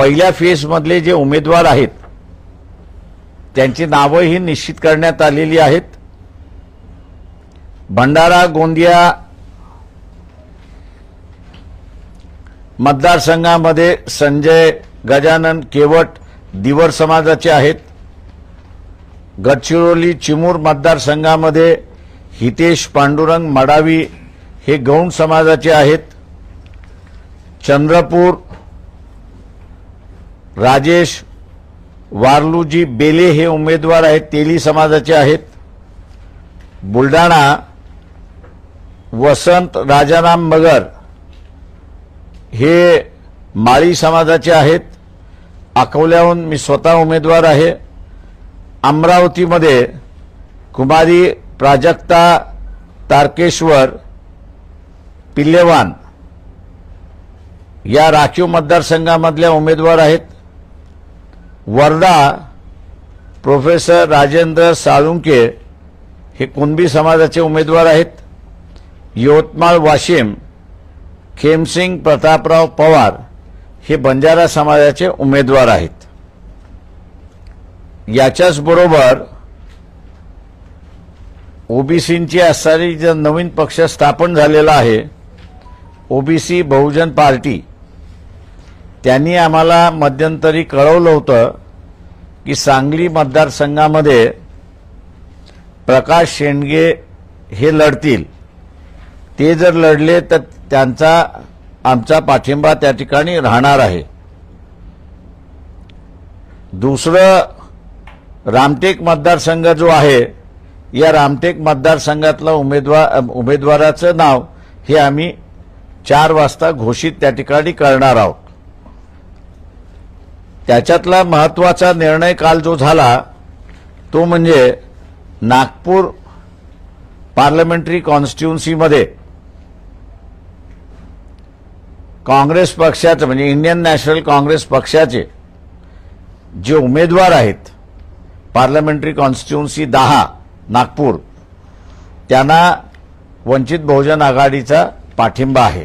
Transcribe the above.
पहिल्या फेजमधले जे उमेदवार आहेत त्यांची नावंही निश्चित करण्यात आलेली आहेत. भंडारा गोंदिया मतदारसंघामध्ये संजय गजानन केवट दिवर समाजाचे आहेत. गडचिरोली चिमूर मतदारसंघामध्ये हितेश पांडुरंग मडावी हे गौण समाजाचे आहेत. चंद्रपूर राजेश वारलूजी बेले हे उमेदवार आहेत तेली समाजाचे आहेत. बुलढाणा वसंत राजाराम मगर हे माळी समाजाचे आहेत. अकोल्याहून मी स्वतः उमेदवार आहे. अमरावतीमध्ये कुमारी प्राजक्ता तारकेश्वर पिल्लेवान या राखीव मतदारसंघामधल्या उमेदवार आहेत. वर्धा प्रोफेसर राजेंद्र साळुंके हे कुणबी समाजाचे उमेदवार आहेत. यवतमाळ वाशिम खेमसिंग प्रतापराव पवार हे बंजारा समाजाचे उमेदवार आहेत. याच्याच बरोबर ओबीसींची असणारी जर नवीन पक्ष स्थापन झालेला आहे ओबीसी बहुजन पार्टी त्यांनी आम्हाला मध्यंतरी कळवलं होतं की सांगली मतदारसंघामध्ये प्रकाश शेंडगे हे लढतील. ते जर लढले तर त्यांचा आमचा पाठिंबा त्या ठिकाणी राहणार आहे. दुसरं रामटेक मतदारसंघ जो आहे या रामटेक मतदारसंघातलं उमेदवार उमेदवाराचं नाव हे आम्ही चार वाजता घोषित त्या ठिकाणी करणार आहोत. त्याच्यातला महत्त्वाचा निर्णय काल जो झाला तो म्हणजे नागपूर पार्लमेंटरी कॉन्स्टिट्युन्सीमध्ये काँग्रेस पक्षाचं म्हणजे इंडियन नॅशनल काँग्रेस पक्षाचे जे उमेदवार आहेत पार्लमेंटरी कॉन्स्टिट्युन्सी दहा नागपूर त्यांना वंचित बहुजन आघाडीचा पाठिंबा आहे.